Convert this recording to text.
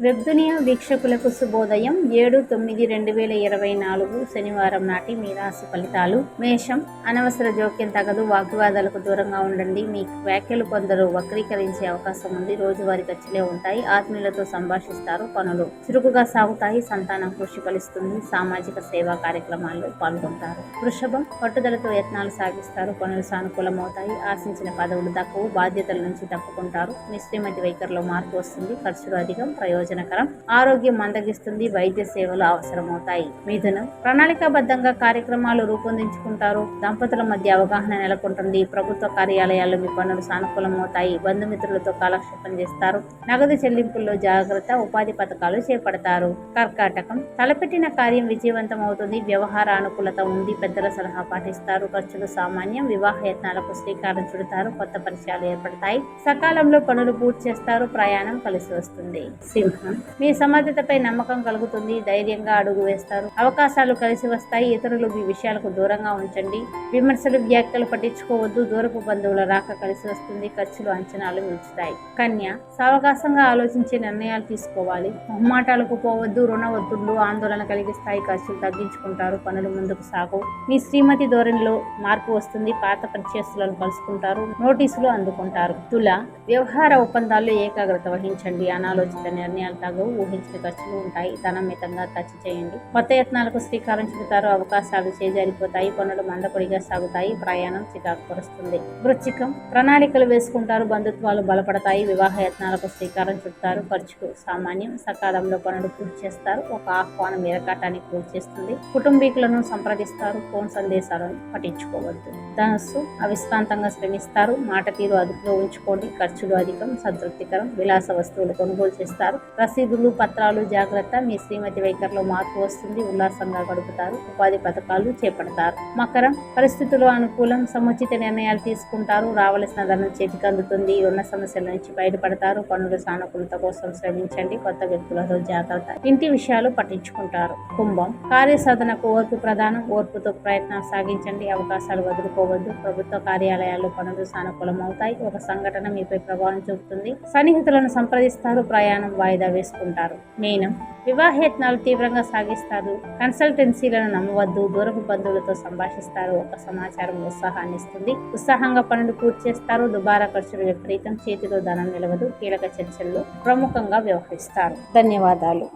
వెబ్దునియా వీక్షకులకు శుభోదయం. ఏడు తొమ్మిది రెండు వేల ఇరవై నాలుగు శనివారం నాటి మీ రాశి ఫలితాలు. మేషం అనవసర జోక్యం తగదు వాగ్వాదాలకు దూరంగా ఉండండి. మీ వ్యాఖ్యలు కొందరు వక్రీకరించే అవకాశం ఉంది. రోజువారీ ఖర్చులే ఉంటాయి. ఆత్మీయులతో సంభాషిస్తారు. పనులు చురుకుగా సాగుతాయి. సంతానం కృషి ఫలిస్తుంది సామాజిక సేవా కార్యక్రమాల్లో పాల్గొంటారు. వృషభం పట్టుదలతో యత్నాలు సాగిస్తారు. పనులు సానుకూలమవుతాయి. ఆశించిన పదవులు తక్కువ బాధ్యతల నుంచి తప్పుకుంటారు. మీ శ్రీమతి వైఖరిలో మార్పు వస్తుంది. ఖర్చులు అధికం. ప్రయోజనకరం. ఆరోగ్యం మందగిస్తుంది వైద్య సేవలు అవసరమవుతాయి. మిథునం. ప్రణాళికాబద్ధంగా కార్యక్రమాలు రూపొందించుకుంటారు. దంపతుల మధ్య అవగాహన నెలకొంటుంది. ప్రభుత్వ కార్యాలయాల్లో మీ పనులు సానుకూలమవుతాయి. బంధుమిత్రులతో కాలక్షేపం చేస్తారు. నగదు చెల్లింపుల్లో జాగ్రత్త ఉపాధి పథకాలు చేపడతారు. కర్కాటకం. తలపెట్టిన కార్యం విజయవంతం అవుతుంది వ్యవహార అనుకూలత ఉంది. పెద్దల సలహా పాటిస్తారు. ఖర్చులు సామాన్యం. వివాహ యత్నాలకు శ్రీకారం చుడతారు. కొత్త పరిచయాలు ఏర్పడతాయి. సకాలంలో పనులు పూర్తి చేస్తారు. ప్రయాణం కలిసి వస్తుంది. సింహ. మీ సమర్థతపై నమ్మకం కలుగుతుంది. ధైర్యంగా అడుగు వేస్తారు. అవకాశాలు కలిసి వస్తాయి. ఇతరులు మీ విషయాలకు దూరంగా ఉంచండి. విమర్శలు వ్యాఖ్యలు పట్టించుకోవద్దు. దూరపు బంధువుల రాక కలిసి వస్తుంది. ఖర్చులు అంచనాలు మించుతాయి కన్య సావకాశంగా ఆలోచించే నిర్ణయాలు తీసుకోవాలి. మొహమాటాలకు పోవద్దు. రుణ ఒత్తిళ్ళు ఆందోళన కలిగిస్తాయి ఖర్చులు తగ్గించుకుంటారు. పనులు ముందుకు సాగు. మీ శ్రీమతి ధోరణిలో మార్పు వస్తుంది. పాత పరిచయస్తులను కలుసుకుంటారు. నోటీసులు అందుకుంటారు. తుల వ్యవహార ఒప్పందాల్లో ఏకాగ్రత వహించండి. అనాలోచిత నిర్ణయాలు తగవు ఊహించిన ఖర్చులు ఉంటాయి. ధనం మితంగా ఖర్చు చేయండి. కొత్త యత్నాలకు శ్రీకారం చుడతారు. అవకాశాలు చేజారిపోతాయి. పనులు మందకొడిగా సాగుతాయి. ప్రయాణం చికాకు పరుస్తుంది వృచ్చికం. ప్రణాళికలు వేసుకుంటారు. బంధుత్వాలు బలపడతాయి. వివాహ యత్నాలకు శ్రీకారం చుడతారు. ఖర్చులు సామాన్యం. సకాలంలో పనులు పూర్తి చేస్తారు. ఒక ఆహ్వానం ఎరకాటానికి పూర్తి చేస్తుంది. కుటుంబీకులను సంప్రదిస్తారు. ఫోన్ సందేశాలను పట్టించుకోవద్దు. ధనస్సు అవిశ్రాంతంగా శ్రమిస్తారు. మాట తీరు అదుపులో ఉంచుకోండి. ఖర్చులు అధికం. సంతృప్తికరం. విలాస వస్తువులు కొనుగోలు చేస్తారు. రసీదులు పత్రాలు జాగ్రత్త మీ శ్రీమతి వైఖరిలో మార్పు వస్తుంది ఉల్లాసంగా గడుపుతారు ఉపాధి పథకాలు చేపడతారు. మకరం పరిస్థితులు అనుకూలం సముచిత నిర్ణయాలు తీసుకుంటారు రావలసిన ధనం చేతికి అందుతుంది ఉన్న సమస్యల నుంచి బయటపడతారు పనుల సానుకూలత కోసం శ్రమించండి కొత్త వ్యక్తులతో జాగ్రత్త. ఇంటి విషయాలు పట్టించుకుంటారు. కుంభం కార్యసాధనకు ఓర్పు ప్రధానం ఓర్పుతో ప్రయత్నం సాగించండి అవకాశాలు వదులుకోవద్దు ప్రభుత్వ కార్యాలయాల్లో పనులు సానుకూలం అవుతాయి ఒక సంఘటన మీపై ప్రభావం చూపుతుంది. సన్నిహితులను సంప్రదిస్తారు ప్రయాణం వాయిదా వేసుకుంటారు మీనం వివాహయత్నాలు తీవ్రంగా సాగిస్తారు. కన్సల్టెన్సీలను నమ్మవద్దు దూరపు బంధువులతో సంభాషిస్తారు. ఒక సమాచారం ఉత్సాహాన్ని ఇస్తుంది. ఉత్సాహంగా పనులు పూర్తి చేస్తారు. దుబారా ఖర్చులు విపరీతం. చేతిలో ధనం నిలవదు. కీలక చర్చల్లో ప్రముఖంగా వ్యవహరిస్తారు. ధన్యవాదాలు.